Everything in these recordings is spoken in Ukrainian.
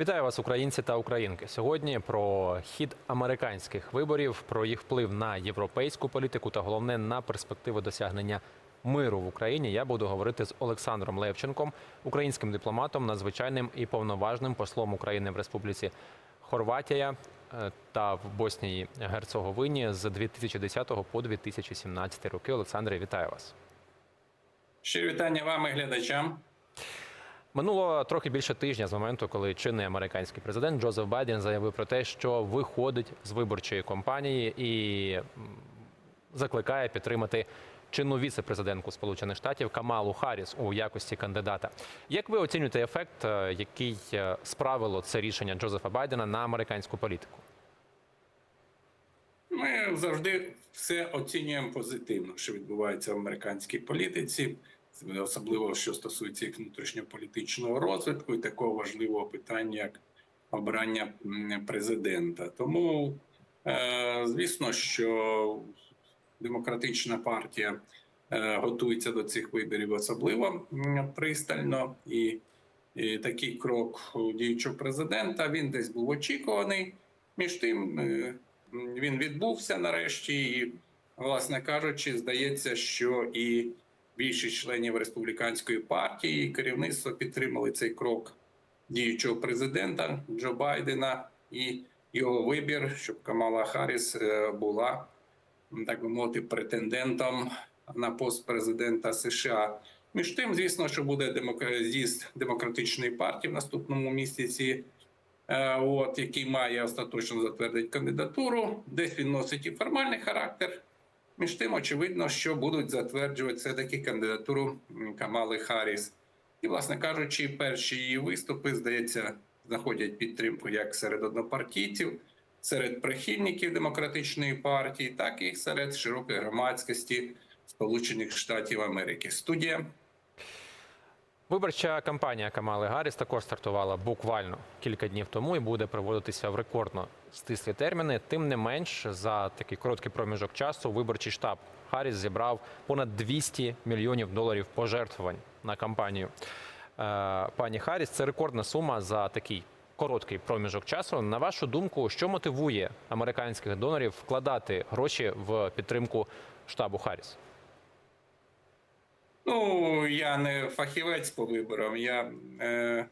Вітаю вас, українці та українки. Сьогодні про хід американських виборів, про їх вплив на європейську політику та головне на перспективи досягнення миру в Україні. Я буду говорити з Олександром Левченком, українським дипломатом, надзвичайним і повноважним послом України в Республіці Хорватія е, та в Боснії Герцеговині з 2010 по 2017 роки. Олександре, вітаю вас. Щирі вітання вам і глядачам. Минуло трохи більше тижня з моменту, коли чинний американський президент Джозеф Байден заявив про те, що виходить з виборчої кампанії і закликає підтримати чинну віце-президентку Сполучених Штатів Камалу Харріс у якості кандидата. Як ви оцінюєте ефект, е, який е, справило це рішення Джозефа Байдена на американську політику? Ми завжди все оцінюємо позитивно, що відбувається в американській політиці, особливо що стосується їх внутрішньополітичного розвитку і такого важливого питання, як обрання президента. Тому, е, звісно, що демократична партія е, готується до цих виборів особливо пристально і. І такий крок діючого президента він десь був очікуваний. Між тим е, він відбувся нарешті, і, власне кажучи, здається, що і більшість членів республіканської партії і керівництво підтримали цей крок діючого президента Джо Байдена і його вибір, щоб Камала Харріс е, була так би мовити претендентом на пост президента США. Між тим, звісно, що буде з'їзд демократичної партії в наступному місяці, е, от який має остаточно затвердити кандидатуру. Десь він носить і формальний характер. Між тим, очевидно, що будуть затверджувати все таки кандидатуру Камали Харріс. І, власне кажучи, перші її виступи, здається, знаходять підтримку як серед однопартійців, серед прихильників демократичної партії, так і серед широкої громадськості Сполучених Штатів Америки. Студія. Виборча кампанія Камали Гарріс також стартувала буквально кілька днів тому і буде проводитися в рекордно стислі терміни. Тим не менш, за такий короткий проміжок часу виборчий штаб Харріс зібрав понад 200 мільйонів доларів пожертвувань на кампанію. Е, Пані Харріс, це рекордна сума за такий короткий проміжок часу. На вашу думку, що мотивує американських донорів вкладати гроші в підтримку штабу Харріс? Ну, я не фахівець по виборам, я е,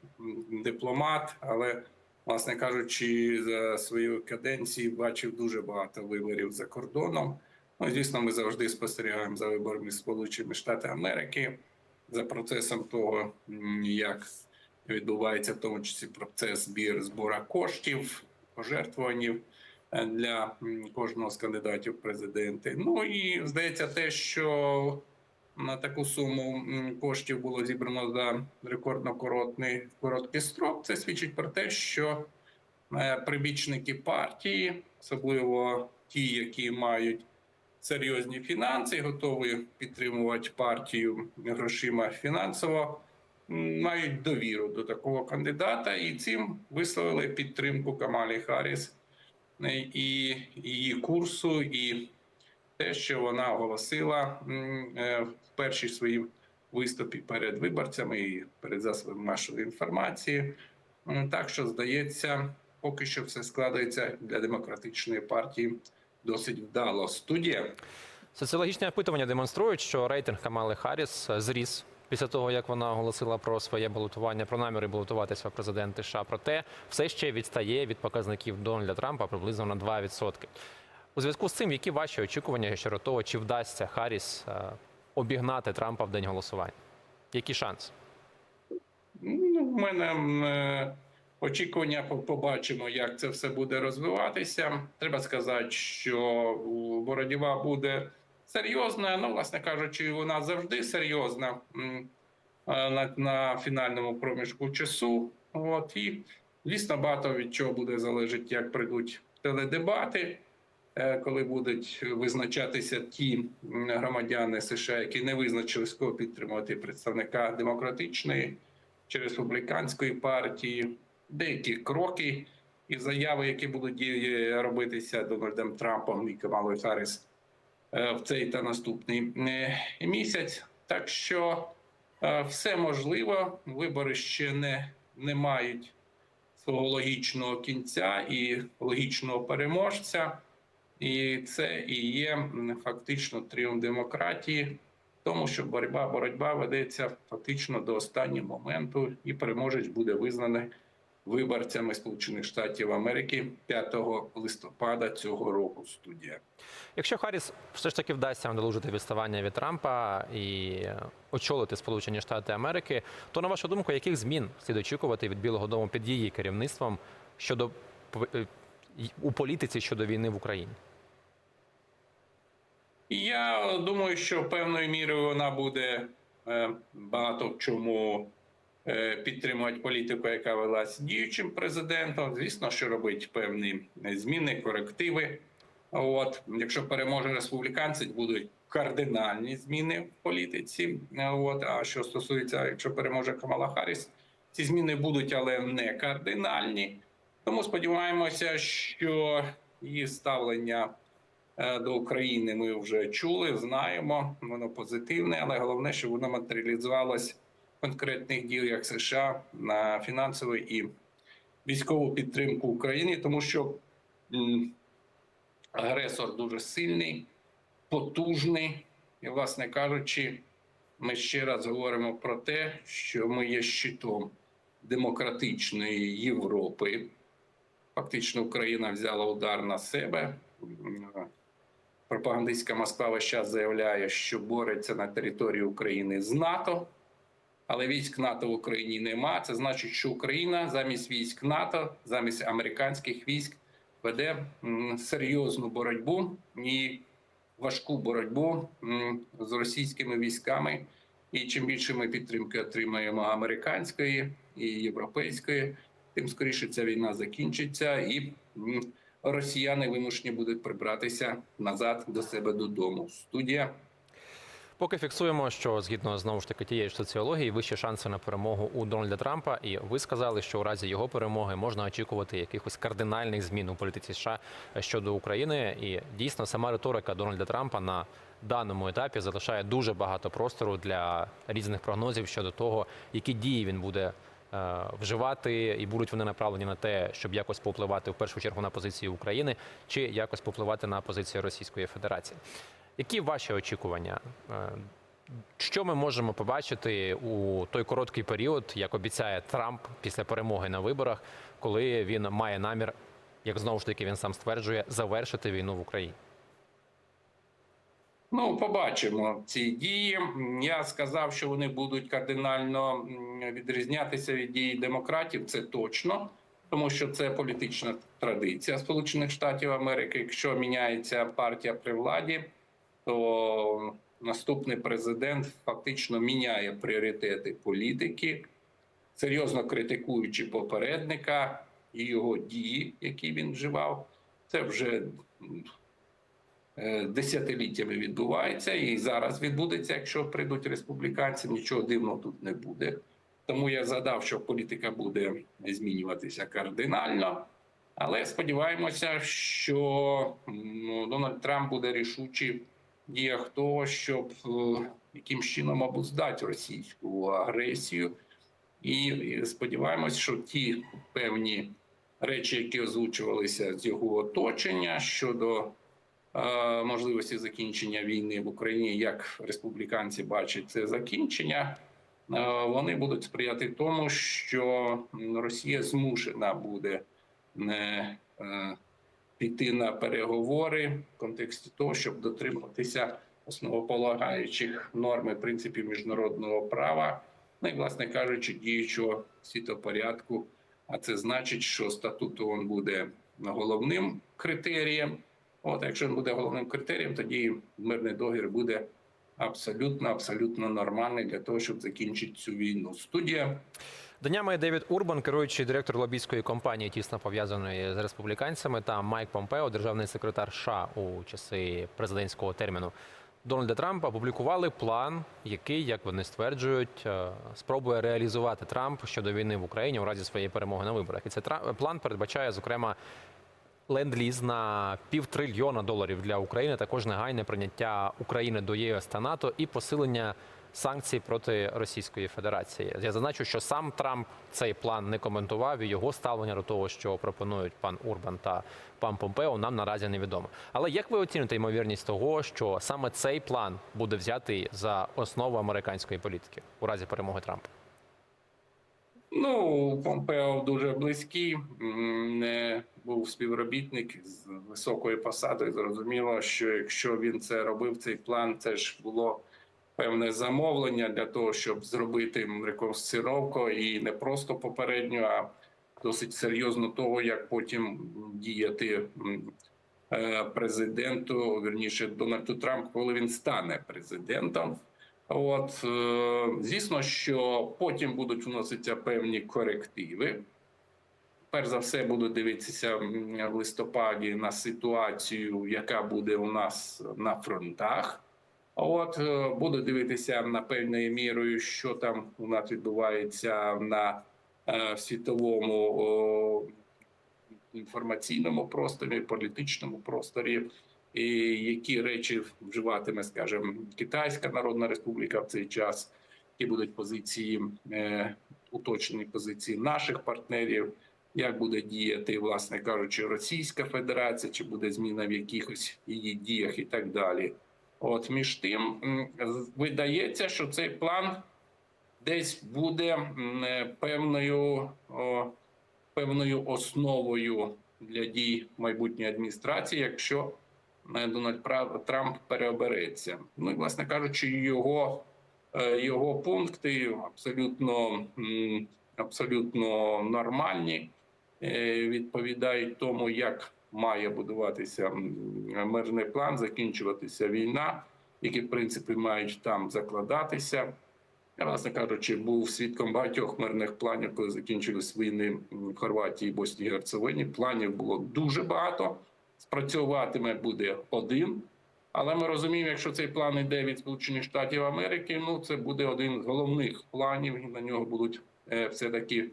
дипломат, але, власне кажучи, за свою каденцію бачив дуже багато виборів за кордоном. Ну, звісно, ми завжди спостерігаємо за виборами Сполучених Штатів Америки, за процесом того, як відбувається в тому числі процес збір збора коштів, пожертвуванів е, для кожного з кандидатів в президенти. Ну і здається, те, що на таку суму коштів було зібрано за рекордно короткий, короткий строк. Це свідчить про те, що е, прибічники партії, особливо ті, які мають серйозні фінанси, готові підтримувати партію грошима фінансово, мають довіру до такого кандидата, і цим висловили підтримку Камалі Харріс е, і її курсу, і те, що вона оголосила е, в першій своїй виступі перед виборцями і перед засобами масової інформації. Так що здається, поки що все складається для демократичної партії досить вдало. Студія. Соціологічні опитування демонструють, що рейтинг Камали Харріс зріс після того, як вона оголосила про своє балотування, про наміри балотуватися в президенти США. Проте все ще відстає від показників Дональда Трампа приблизно на 2%. У зв'язку з цим, які ваші очікування щодо того, чи вдасться Харріс е, обігнати Трампа в день голосування? Які шанси? Ну, в мене е, очікування побачимо, як це все буде розвиватися. Треба сказати, що боротьба буде серйозна. Ну, власне кажучи, вона завжди серйозна е, на, на фінальному проміжку часу. От і звісно, багато від чого буде залежати, як прийдуть теледебати. Е, Коли будуть визначатися ті громадяни США, які не визначили, з кого підтримувати представника демократичної чи республіканської партії, деякі кроки і заяви, які будуть робитися Дональдом Трампом і Камалою Харріс е, в цей та наступний е, місяць. Так що е, все можливо, вибори ще не, не мають свого логічного кінця і логічного переможця. І це і є фактично тріумф демократії, тому що боротьба, боротьба ведеться фактично до останнього моменту, і переможець буде визнаний виборцями Сполучених Штатів Америки 5 листопада цього року. Студія. Якщо Харріс все ж таки вдасться надолужити відставання від Трампа і очолити Сполучені Штати Америки, то на вашу думку, яких змін слід очікувати від Білого Дому під її керівництвом щодо е, у політиці щодо війни в Україні? Я думаю, що певною мірою вона буде е, багато в чому е, підтримувати політику, яка велась діючим президентом. Звісно, що робить певні зміни, корективи. От, якщо переможе республіканці, будуть кардинальні зміни в політиці. От, а що стосується, якщо переможе Камала Харріс, ці зміни будуть, але не кардинальні. Тому сподіваємося, що її ставлення е, до України ми вже чули, знаємо. Воно позитивне, але головне, щоб воно матеріалізувалось в конкретних діях США на фінансову і військову підтримку України, тому що агресор дуже сильний, потужний, і, власне кажучи, ми ще раз говоримо про те, що ми є щитом демократичної Європи. Фактично, Україна взяла удар на себе. Пропагандистська Москва весь час заявляє, що бореться на території України з НАТО, але військ НАТО в Україні нема. Це значить, що Україна замість військ НАТО, замість американських військ веде серйозну боротьбу і важку боротьбу з російськими військами. І чим більше ми підтримки отримаємо американської і європейської, тим скоріше ця війна закінчиться, і росіяни вимушені будуть прибратися назад до себе додому. Студія. Поки фіксуємо, що згідно знову ж таки тієї ж соціології, вищі шанси на перемогу у Дональда Трампа. І ви сказали, що у разі його перемоги можна очікувати якихось кардинальних змін у політиці США щодо України. І дійсно сама риторика Дональда Трампа на даному етапі залишає дуже багато простору для різних прогнозів щодо того, які дії він буде. Е, Вживати і будуть вони направлені на те, щоб якось попливати в першу чергу на позицію України, чи якось попливати на позицію Російської Федерації. Які ваші очікування? Е, Що ми можемо побачити у той короткий період, як обіцяє Трамп після перемоги на виборах, коли він має намір, як знову ж таки він сам стверджує, завершити війну в Україні? Ну, побачимо ці дії. Я сказав, що вони будуть кардинально відрізнятися від дій демократів. Це точно, тому що це політична традиція Сполучених Штатів Америки. Якщо міняється партія при владі, то наступний президент фактично міняє пріоритети політики, серйозно критикуючи попередника і його дії, які він вживав. Це вже десятиліттями відбувається і зараз відбудеться. Якщо прийдуть республіканці, нічого дивного тут не буде. Тому я задав, що політика буде змінюватися кардинально. Але сподіваємося, що ну, Дональд Трамп буде рішучий в діях того, щоб е, якимсь чином обуздати російську агресію. І сподіваємось, що ті певні речі, які озвучувалися з його оточення щодо е, можливості закінчення війни в Україні, як республіканці бачать це закінчення, е, вони будуть сприяти тому, що Росія змушена буде не е, піти на переговори в контексті того, щоб дотримуватися основополагаючих норм і принципів міжнародного права, ну і, власне кажучи, діючого світопорядку. А це значить, що статут ООН буде головним критерієм. От, якщо він буде головним критерієм, тоді мирний договір буде абсолютно, абсолютно нормальний для того, щоб закінчити цю війну. Студія. Днями Девід Урбан, керуючий директор лобійської компанії, тісно пов'язаної з республіканцями, та Майк Помпео, державний секретар США у часи президентського терміну Дональда Трампа, опублікували план, який, як вони стверджують, е, спробує реалізувати Трамп щодо війни в Україні у разі своєї перемоги на виборах. І цей план передбачає, зокрема, ленд-ліз на півтрильйона доларів для України, також негайне прийняття України до ЄС та НАТО і посилення санкцій проти Російської Федерації. Я зазначу, що сам Трамп цей план не коментував, і його ставлення до того, що пропонують пан Урбан та пан Помпео, нам наразі невідомо. Але як ви оціните ймовірність того, що саме цей план буде взятий за основу американської політики у разі перемоги Трампа? Ну, Помпео дуже близький, не був співробітник з високою посадою. Зрозуміло, що якщо він це робив, цей план, це ж було певне замовлення для того, щоб зробити реконсцировку і не просто попередньо, а досить серйозно того, як потім діяти е, президенту, вірніше Дональду Трампу, коли він стане президентом. От е, звісно, що потім будуть вноситися певні корективи. Перш за все, буду дивитися в листопаді на ситуацію, яка буде у нас на фронтах. От е, буду дивитися на певною мірою, що там у нас відбувається на е, світовому інформаційному просторі, політичному просторі і які речі вживатиме, скажімо, Китайська Народна Республіка в цей час, які будуть позиції е, уточнені позиції наших партнерів, як буде діяти, власне кажучи, Російська Федерація, чи буде зміна в якихось її діях і так далі. От між тим видається, що цей план десь буде е, певною, о, певною основою для дій майбутньої адміністрації, якщо Дональд Трамп переобереться. Ну і власне кажучи, його, е, його пункти абсолютно, абсолютно нормальні, е, відповідають тому, як має будуватися мирний план, закінчуватися війна, які в принципі мають там закладатися. Я, власне кажучи, був свідком багатьох мирних планів, коли закінчились війни в Хорватії, Боснії і Герцевині. Планів було дуже багато. Спрацьовуватиме буде один. Але ми розуміємо, якщо цей план йде від Сполучених Штатів Америки, ну це буде один з головних планів, і на нього будуть е, все-таки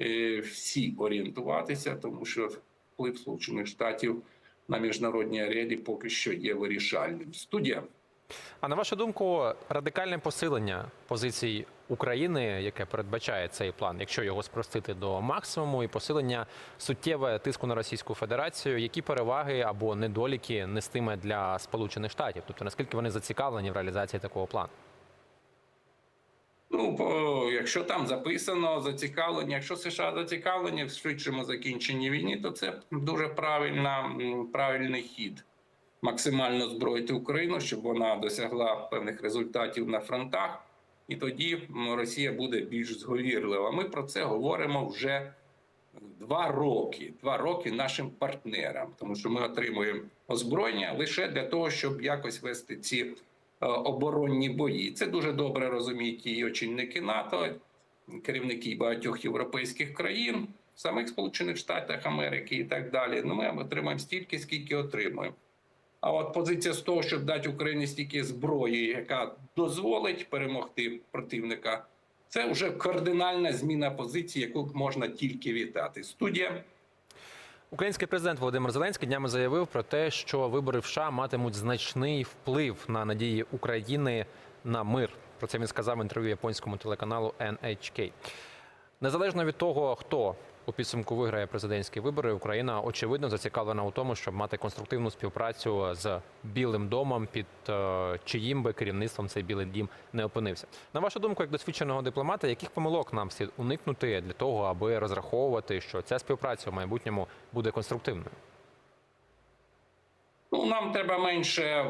е, всі орієнтуватися, тому що вплив Сполучених Штатів на міжнародній арені поки що є вирішальним. Студія. А на вашу думку, радикальне посилення позицій України, яке передбачає цей план, якщо його спростити до максимуму, і посилення суттєве тиску на Російську Федерацію, які переваги або недоліки нестиме для Сполучених Штатів? Тобто наскільки вони зацікавлені в реалізації такого плану? Ну, якщо там записано зацікавлення, якщо США зацікавлені в швидшому закінченні війни, то це дуже правильна, правильний хід. Максимально зброїти Україну, щоб вона досягла певних результатів на фронтах, і тоді Росія буде більш зговірлива. Ми про це говоримо вже два роки. Два роки нашим партнерам, тому що ми отримуємо озброєння лише для того, щоб якось вести ці е, оборонні бої. Це дуже добре розуміють і очільники НАТО, керівники багатьох європейських країн, самих Сполучених Штатів Америки і так далі. Ну, ми отримаємо стільки, скільки отримуємо. А от позиція з того, щоб дати Україні стільки зброї, яка дозволить перемогти противника, це вже кардинальна зміна позиції, яку можна тільки вітати. Студія. Український президент Володимир Зеленський днями заявив про те, що вибори в США матимуть значний вплив на надії України на мир. Про це він сказав в інтерв'ю японському телеканалу NHK. Незалежно від того, хто у підсумку виграє президентські вибори, Україна очевидно зацікавлена у тому, щоб мати конструктивну співпрацю з Білим домом, під е, чиїм би керівництвом цей білий дім не опинився. На вашу думку, як досвідченого дипломата, яких помилок нам слід уникнути для того, аби розраховувати, що ця співпраця в майбутньому буде конструктивною? Ну, нам треба менше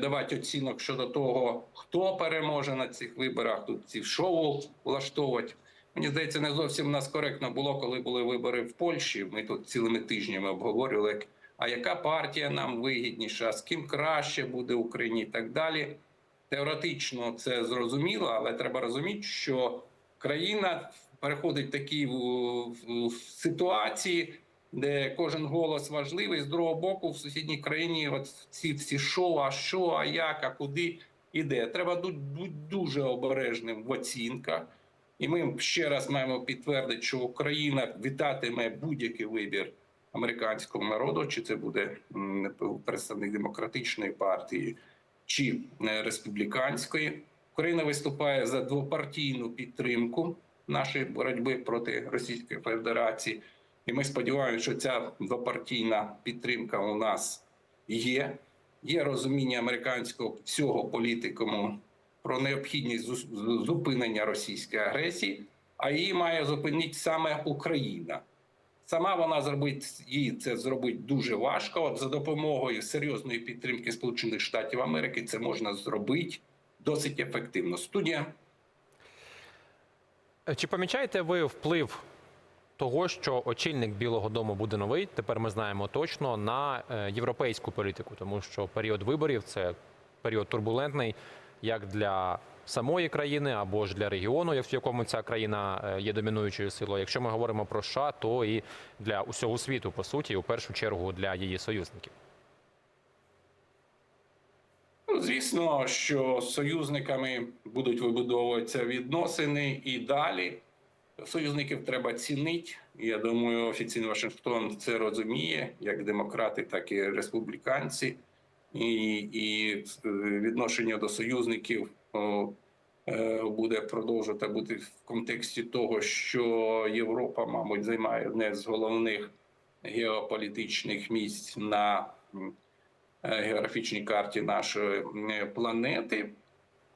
давати оцінок щодо того, хто переможе на цих виборах. Тут ці шоу влаштовувати. Мені здається, не зовсім нас коректно було, коли були вибори в Польщі. Ми тут цілими тижнями обговорювали, а яка партія нам вигідніша, з ким краще буде Україні і так далі. Теоретично це зрозуміло, але треба розуміти, що країна переходить в такі ситуації, де кожен голос важливий. З другого боку, в сусідній країні от ці всі шоу, а що, а як, а куди іде. Треба дуже обережним в оцінках. І ми ще раз маємо підтвердити, що Україна вітатиме будь-який вибір американського народу, чи це буде представник демократичної партії, чи е, республіканської. Україна виступає за двопартійну підтримку нашої боротьби проти Російської Федерації. І ми сподіваємося, що ця двопартійна підтримка у нас є. Є розуміння американського всього політикуму про необхідність зупинення російської агресії, а її має зупинити саме Україна. Сама вона зробить їй це зробить дуже важко. От за допомогою серйозної підтримки Сполучених Штатів Америки це можна зробити досить ефективно. Студія Е, Чи помічаєте ви вплив того, що очільник Білого Дому буде новий? Тепер ми знаємо точно на е, європейську політику, тому що період виборів це період турбулентний як для самої країни або ж для регіону, в якому ця країна е, є домінуючою силою. Якщо ми говоримо про США, то і для усього світу, по суті, у першу чергу для її союзників. Ну, звісно, що з союзниками будуть вибудовуватися відносини і далі. Союзників треба цінити. Я думаю, офіційний Вашингтон це розуміє, як демократи, так і республіканці. І, і е, відношення до союзників е, буде продовжувати бути в контексті того, що Європа, мабуть, займає одне з головних геополітичних місць на е, географічній карті нашої планети.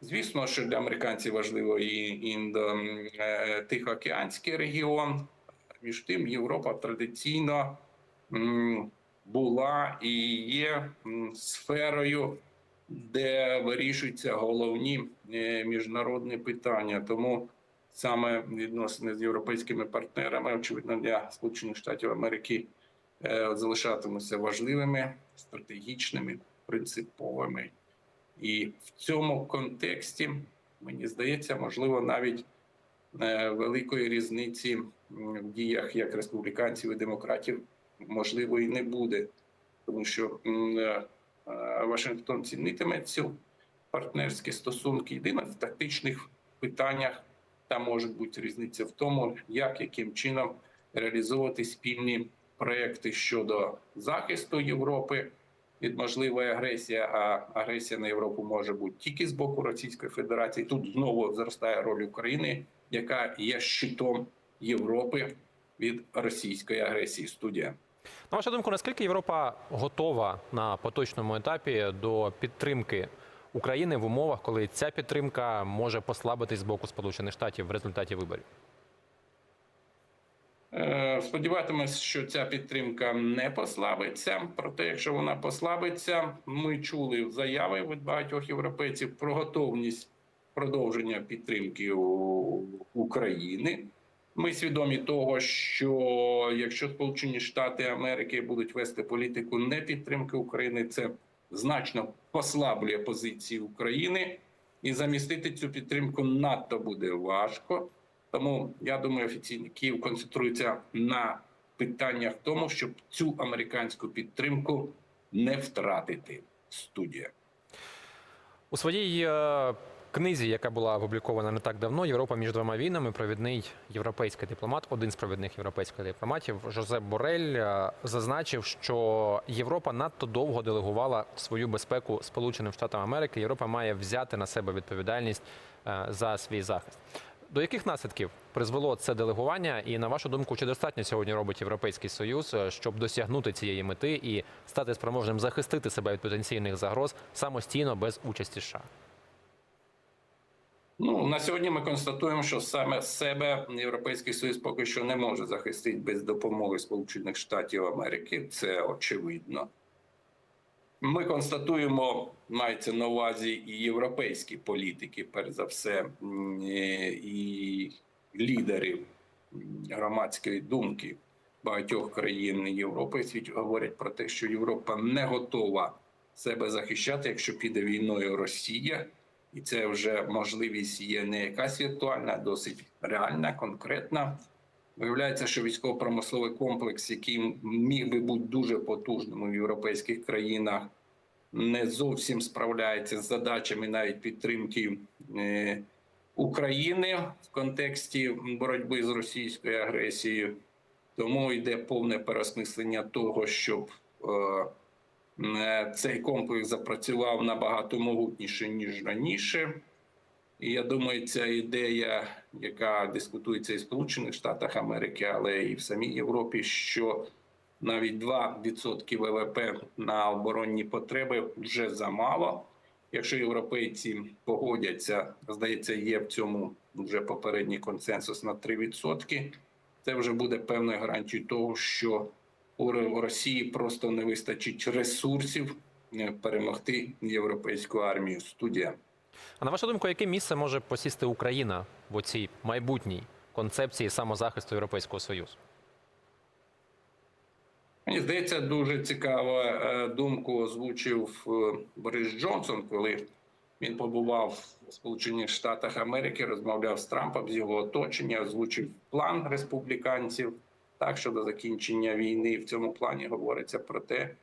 Звісно, що для американців важливо і індо-тихоокеанський регіон. Між тим, Європа традиційно була і є сферою, де вирішуються головні е, міжнародні питання. Тому саме відносини з європейськими партнерами, очевидно, для Сполучених Штатів Америки е, залишатимуться важливими, стратегічними, принциповими. І в цьому контексті, мені здається, можливо, навіть е, великої різниці в діях як республіканців і демократів можливо і не буде, тому що е, е, Вашингтон цінитиме ці партнерські стосунки. Єдине в тактичних питаннях там може бути різниця в тому, як яким чином реалізовувати спільні проекти щодо захисту Європи від можливої агресії, а агресія на Європу може бути тільки з боку Російської Федерації. Тут знову зростає роль України, яка є щитом Європи від російської агресії. Студія. На вашу думку, наскільки Європа готова на поточному етапі до підтримки України в умовах, коли ця підтримка може послабитись з боку Сполучених Штатів в результаті виборів? Е, Сподіватимось, що ця підтримка не послабиться. Проте, якщо вона послабиться, ми чули заяви від багатьох європейців про готовність продовження підтримки України. Ми свідомі того, що якщо Сполучені Штати Америки будуть вести політику не підтримки України, це значно послаблює позиції України, і замістити цю підтримку надто буде важко. Тому я думаю, офіційний Київ концентрується на питаннях тому, щоб цю американську підтримку не втратити. Студія. У своїй е, книзі, яка була опублікована не так давно, Європа між двома війнами, провідний європейський дипломат, один з провідних європейських дипломатів, Жозеп Борель, е, зазначив, що Європа надто довго делегувала свою безпеку Сполученим Штатам Америки. Європа має взяти на себе відповідальність е, за свій захист. До яких наслідків призвело це делегування? І на вашу думку, чи достатньо сьогодні робить Європейський Союз, е, щоб досягнути цієї мети і стати спроможним захистити себе від потенційних загроз самостійно без участі США? Ну на сьогодні ми констатуємо, що саме себе Європейський Союз поки що не може захистити без допомоги Сполучених Штатів Америки. Це очевидно. Ми констатуємо, мається на увазі і європейські політики, перш за все, і лідери м, громадської думки багатьох країн Європи світ говорять про те, що Європа не готова себе захищати, якщо піде війною Росія, і це вже можливість є не якась віртуальна, а досить реальна, конкретна. Виявляється, що військово-промисловий комплекс, який міг би бути дуже потужним у європейських країнах, не зовсім справляється з задачами навіть підтримки е, України в контексті боротьби з російською агресією. Тому йде повне переосмислення того, щоб е, цей комплекс запрацював набагато могутніше ніж раніше. І я думаю, ця ідея, яка дискутується і в Сполучених Штатах Америки, але і в самій Європі, що навіть 2% ВВП на оборонні потреби вже замало. Якщо європейці погодяться, здається, є в цьому вже попередній консенсус на 3%, це вже буде певною гарантією того, що у Росії просто не вистачить ресурсів е, перемогти європейську армію. Студія. А на вашу думку, яке місце може посісти Україна в цій майбутній концепції самозахисту Європейського Союзу? Мені здається, дуже цікаву е, думку озвучив е, Борис Джонсон, коли він побував у Сполучених Штатах Америки, розмовляв з Трампом з його оточення, озвучив план республіканців так щодо закінчення війни. В цьому плані говориться про те,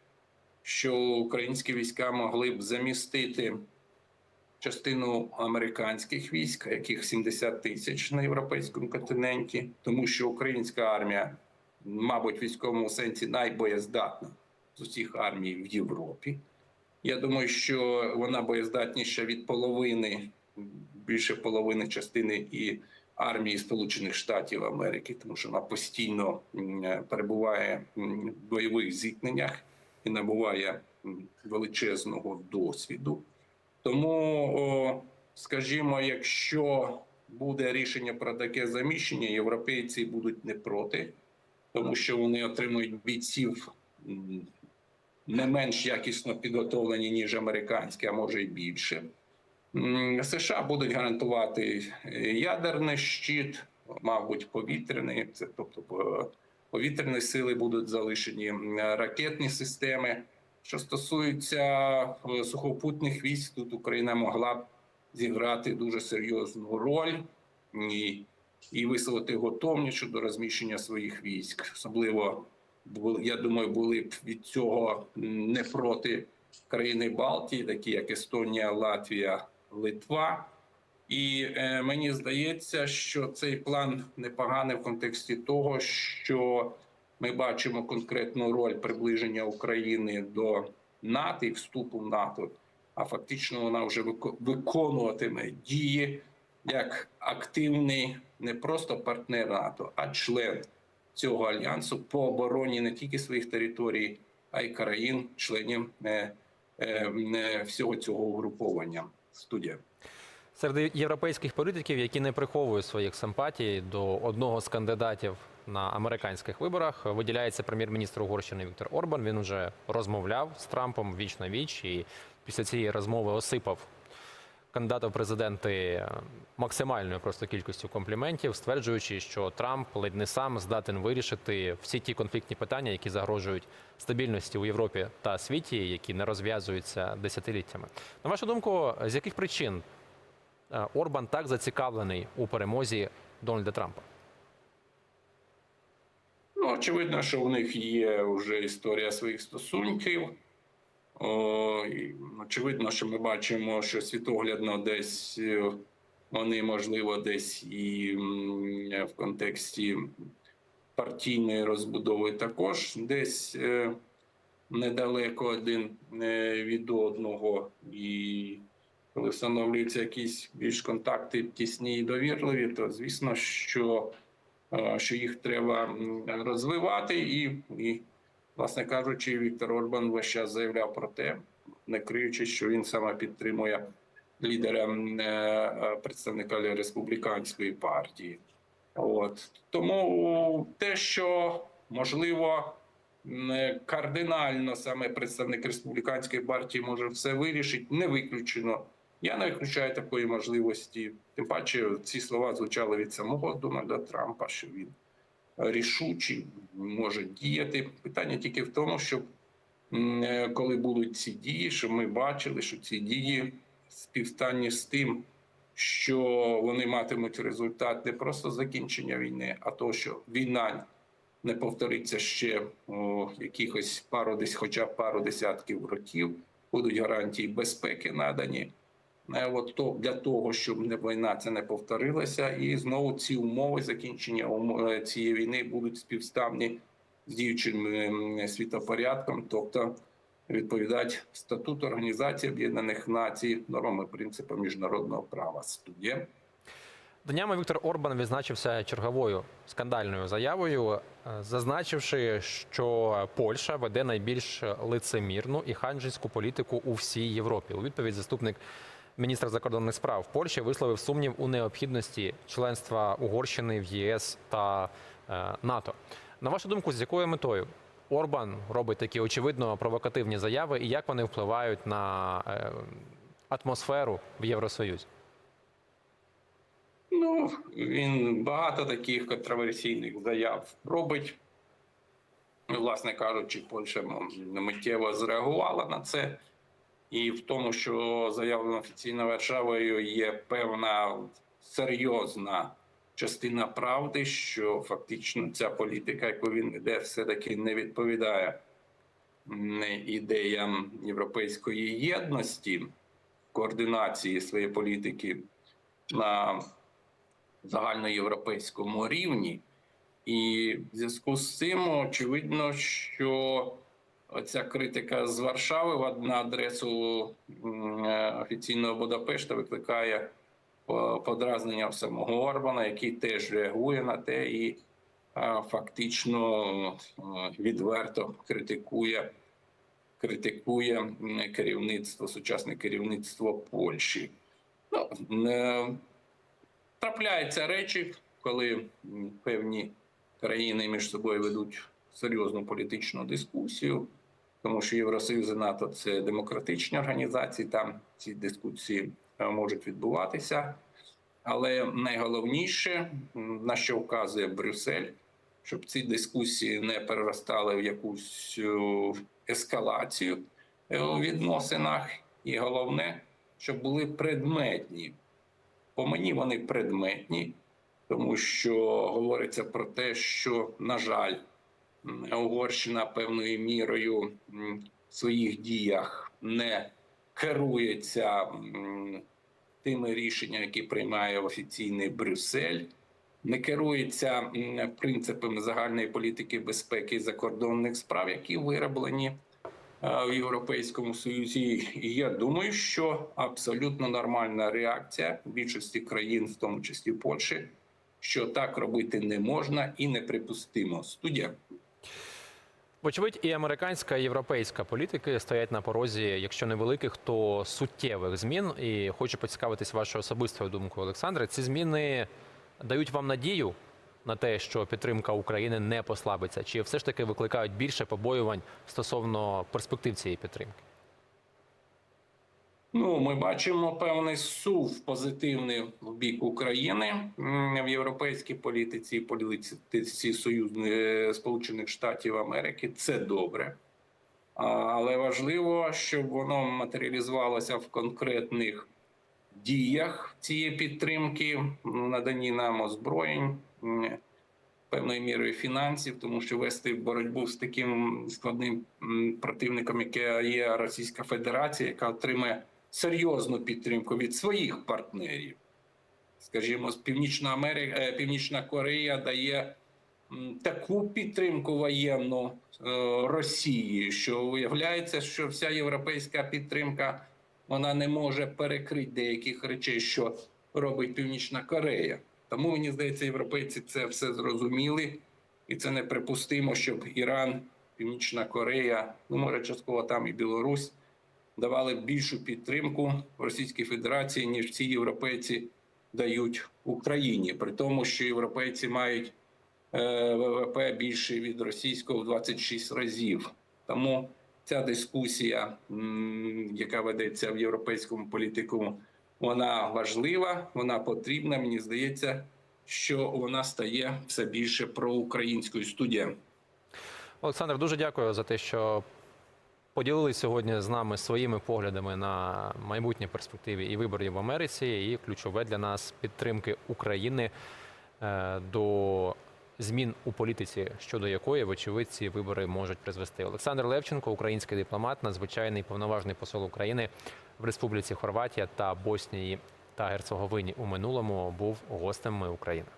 що українські війська могли б замістити частину американських військ, яких 70 тисяч на європейському континенті, тому що українська армія мабуть, в військовому сенсі найбоєздатна з усіх армій в Європі. Я думаю, що вона боєздатніша від половини, більше половини частини і армії Сполучених Штатів Америки, тому що вона постійно перебуває в бойових зіткненнях і набуває величезного досвіду. Тому, скажімо, якщо буде рішення про таке заміщення, європейці будуть не проти тому що вони отримують бійців не менш якісно підготовлені, ніж американські, а може й більше. США будуть гарантувати е, ядерний щит, мабуть, повітряний, це тобто по- повітряні сили будуть залишені ракетні системи. Що стосується е, сухопутних військ, тут Україна могла б зіграти дуже серйозну роль. І і висловити готовність щодо розміщення своїх військ. Особливо я думаю, були б від цього не проти країни Балтії, такі як Естонія, Латвія, Литва. І е, мені здається, що цей план непоганий в контексті того, що ми бачимо конкретну роль приближення України до НАТО і вступу в НАТО. А фактично вона вже виконуватиме дії як активний не просто партнер НАТО, а член цього альянсу по обороні не тільки своїх територій, а й країн, членів е, е, е, всього цього угруповання. Студія. Серед європейських політиків, які не приховують своїх симпатій до одного з кандидатів на американських виборах, виділяється прем'єр-міністр Угорщини Віктор Орбан. Він вже розмовляв з Трампом віч на віч, і після цієї розмови осипав кандидата в президенти максимальною просто кількістю компліментів, стверджуючи, що Трамп ледь не сам здатен вирішити всі ті конфліктні питання, які загрожують стабільності у Європі та світі, які не розв'язуються десятиліттями. На вашу думку, з яких причин е, Орбан так зацікавлений у перемозі Дональда Трампа? Ну, очевидно, що в них є вже історія своїх стосунків. Очевидно, що ми бачимо, що світоглядно десь е, вони, можливо, десь і в контексті партійної розбудови також десь е, недалеко один е, від одного. І коли встановлюються якісь більш контакти тісні і довірливі, то звісно, що е, що їх треба розвивати, і, і власне кажучи, Віктор Орбан весь час заявляв про те, не криючи, що він саме підтримує лідера е, е, представника республіканської партії. От тому те, що можливо е, кардинально саме представник республіканської партії може все вирішити, не виключено. Я не виключаю такої можливості. Тим паче ці слова звучали від самого Дональда Трампа, що він рішучий може діяти. Питання тільки в тому, щоб е, коли будуть ці дії, щоб ми бачили, що ці дії співстанні з тим, що вони матимуть результат не просто закінчення війни, а то, що війна не повториться ще о, якихось пару десь, хоча б пару десятків років, будуть гарантії безпеки надані. Е, От то для того, щоб не війна це не повторилася, і знову ці умови закінчення е, цієї війни будуть співставні з діючим ем, світопорядком. Тобто відповідати статуту Організації Об'єднаних Націй, нормам і принципам міжнародного права. Студія. Днями Віктор Орбан відзначився черговою скандальною заявою, е, зазначивши, що Польща веде найбільш лицемірну і ханжинську політику у всій Європі. У відповідь заступник міністра закордонних справ Польщі висловив сумнів у необхідності членства Угорщини в єС та е, НАТО. На вашу думку, з якою метою Орбан робить такі очевидно провокативні заяви, і як вони впливають на е, атмосферу в Євросоюзі? Ну, він багато таких контроверсійних заяв робить. Власне кажучи, Польща миттєво зреагувала на це. І в тому, що заявлено офіційно Варшавою, є певна серйозна частина правди, що фактично ця політика, яку він веде, все-таки не відповідає ідеям європейської єдності, координації своєї політики на загальноєвропейському рівні. І в зв'язку з цим очевидно, що ця критика з Варшави на адресу е, офіційного Будапешта викликає е, подразнення в самого Орбана, який теж реагує на те і е, фактично відверто критикує, критикує керівництво, сучасне керівництво Польщі. Ну, трапляються речі, коли певні країни між собою ведуть серйозну політичну дискусію, тому що Євросоюз і НАТО це демократичні організації, там ці дискусії е, можуть відбуватися. Але найголовніше, на що вказує Брюссель, щоб ці дискусії не переростали в якусь е, ескалацію е, у відносинах, і головне, щоб були предметні. По мені вони предметні, тому що говориться про те, що, на жаль, Угорщина певною мірою в своїх діях не керується тими рішеннями, які приймає офіційний Брюссель, не керується принципами загальної політики безпеки і закордонних справ, які вироблені е, в Європейському Союзі. І я думаю, що абсолютно нормальна реакція більшості країн, в тому числі Польщі, що так робити не можна і неприпустимо. Студія. Вочевидь, і американська і європейська політики стоять на порозі, якщо не великих, то суттєвих змін. І хочу поцікавитись вашою особистою думкою, Олександре. Ці зміни дають вам надію на те, що підтримка України не послабиться, чи все ж таки викликають більше побоювань стосовно перспектив цієї підтримки? Ну, ми бачимо певний сув позитивний в бік України в європейській політиці, політиці Союзних Сполучених Штатів Америки. Це добре. Але важливо, щоб воно матеріалізувалося в конкретних діях цієї підтримки, м, наданні нам озброєнь, певною мірою фінансів, тому що вести боротьбу з таким складним противником, яке є Російська Федерація, яка отримає серйозну підтримку від своїх партнерів. Скажімо, Північна Америка, е, Північна Корея дає таку підтримку воєнну е, Росії, що виявляється, що вся європейська підтримка вона не може перекрити деяких речей, що робить Північна Корея. Тому мені здається, європейці це все зрозуміли, і це неприпустимо, щоб Іран, Північна Корея, ну може частково там і Білорусь давали більшу підтримку Російській Федерації, ніж ці європейці дають Україні, при тому, що європейці мають е, ВВП більше від російського в 26 разів. Тому ця дискусія, яка ведеться в європейському політику, вона важлива, вона потрібна. Мені здається, що вона стає все більше проукраїнською студією. Олександр, дуже дякую за те, що поділились сьогодні з нами своїми поглядами на майбутні перспективи і виборів в Америці, і ключове для нас підтримки України е, до змін у політиці, щодо якої, вочевидь, ці вибори можуть призвести. Олександр Левченко, український дипломат, надзвичайний повноважний посол України в Республіці Хорватія та Боснії та Герцеговині у минулому був гостем «Ми Україна.